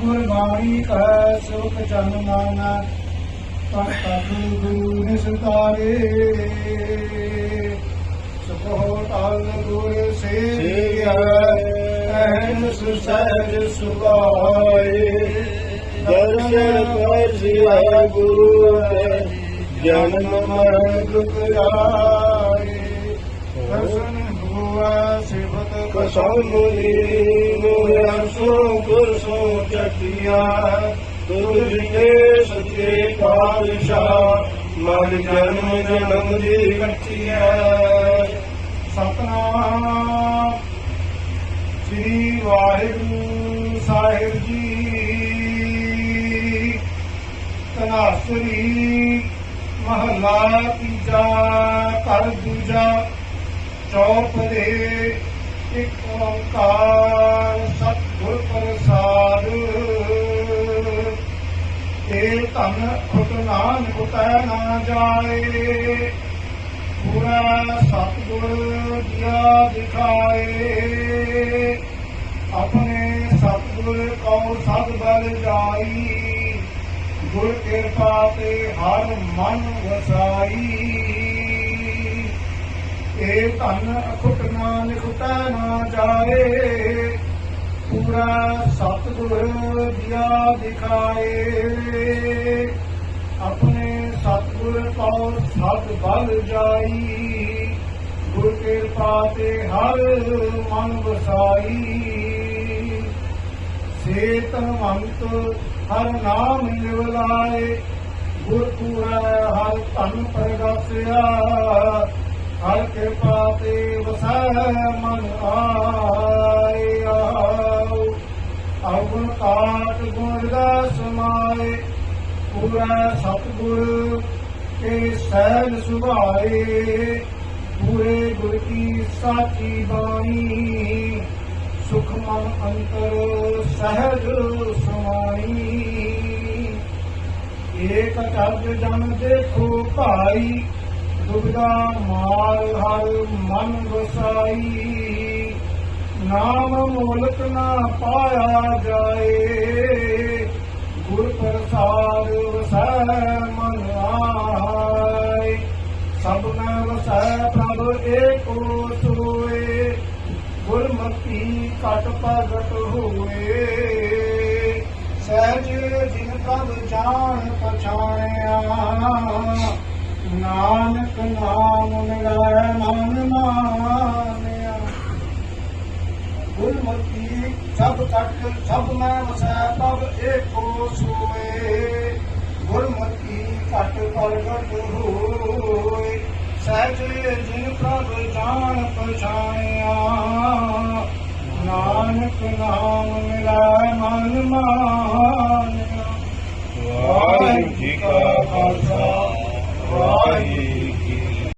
ਗੁਰਬਾਣੀ ਕਾ ਸੁਖ ਜਨ ਮਾਨਾ ਤਤ ਗੁਰੂ ਨਿਸਤਾਰੇ ਸੁਖੋ ਤਲ ਗੁਰ ਸੇ ਐਨ ਸੁਸਹਿਜ ਸੁਭਾਏ। ਦਰਸ਼ਨ ਕਰ ਸਿਆ ਗੁਰੂ ਹੈ ਜਨਮ ਮਰਨ ਦੁਖ ਆਏ। ਦਰਸ਼ਨ ਹੁਆ ਸਿਵਤ ਕਸਮ ਗੁਰਸੋਂ ਚੱਕਿਆ ਤੁਧ ਸੱਚੇ ਪਾਤਸ਼ਾਹ, ਮਨ ਜਨਮ ਜਨਮ ਦੀ ਕੱਟਿਆ ਸਤਨਾਮ ਸ੍ਰੀ ਵਾਹਿਗੁਰੂ ਸਾਹਿਬ ਜੀ। ਤਨਾਸਰੀ ਮਹਲਾ ਤੀਜਾ, ਘਰ ਦੂਜਾ ਚੌਪ ਦੇ ਇੱਕ ਓੰਕਾਰ ਧਨ ਖੁਦ ਨਾਨਕ ਉਤੈ ਨਾ ਜਾਏ। ਪੂਰਾ ਸਤਿਗੁਰ ਦਿਆ ਦਿਖਾਏ। ਆਪਣੇ ਸਤਿਗੁਰ ਕਉ ਸਦ ਬਲ ਜਾਈ। ਗੁਰ ਕਿਰਪਾ ਤੇ ਹਰ ਮਨ ਵਸਾਈ। ਇਹ ਧਨ ਅਖੁੱਟ ਨਾਨਕ ਉਤੈ ਨਾ ਜਾਏ। ਸਤਿਗੁਰ ਦਿਆ ਦਿਖਾਏ। ਆਪਣੇ ਸਤਿਗੁਰ ਕਉ ਸਦ ਬਲ ਜਾਈ, ਗੁਰ ਕਿਰਪਾ ਤੇ ਹਰ ਮਨ ਵਸਾਈ। ਸੇ ਤਨਵੰਤ ਹਰ ਨਾਮ ਨਿਵਲਾਏ ਗੁਰ ਪੂਰਾ ਹਰ ਧਨ ਪ੍ਰਗਾਸਿਆ ਹਰ ਕਿਰਪਾ ਅਵਗੁਣ ਕਾਟ ਗੁਣ ਦਾ ਸਮਾਏ ਪੂਰਾ ਸਤਿਗੁਰ ਕੇ ਸਹਿਜ ਸੁਭਾਏ। ਪੂਰੇ ਗੁਰ ਕੀ ਸਾਚੀ ਬਾਣੀ। ਸੁਖ ਮਨ ਅੰਤਰ ਸਹਿਜ ਸਮਾਈ। ਏਕ ਚਰਜ ਜਨ ਦੇਖੋ ਭਾਈ। ਦੁਬਿਧਾ ਮਾਰ ਹਰ ਮਨ ਵਸਾਈ। ਨਾਮ ਮੋਲਕ ਨਾ ਪਾਇਆ ਜਾਏ। ਗੁਰ ਪ੍ਰਸਾਦ ਵਸੈ ਮਨ ਆਏ। ਸਭ ਮੈਂ ਵਸੈ ਪ੍ਰਭ ਏਕੋ ਸੋਏ। ਗੁਰਮਤੀ ਕਟ ਪ੍ਰਗਟ ਹੋਏ। ਸਹਿਜ ਜਿਨ ਪ੍ਰਭ ਜਾਣ ਪਛਾਣਿਆ। ਨਾਨਕ ਨਾਮ ਮਿਲਾਇ ਮਨ ਮਾਨਿਆ ਗੁਰਮਤੀ ਸਭ ਤੱਕ, ਸਭ ਮੈਂ ਵਸੈ ਪ੍ਰਭ ਏਕੋ ਸੋਏ। ਗੁਰਮਤੀ ਘਟ ਪ੍ਰਗਟ ਹੋਏ ਸਹਿਜੇ ਜਿਨ ਪ੍ਰਭ ਜਾਣ ਪਛਾਣਿਆ। ਨਾਨਕ ਨਾਮ ਮਿਲਾਇ ਮਨ ਮਾਨਿਆ। ਵਾਹਿਗੁਰੂ ਜੀ ਕਾ ਖਾਲਸਾ, ਵਾਹਿਗੁਰੂ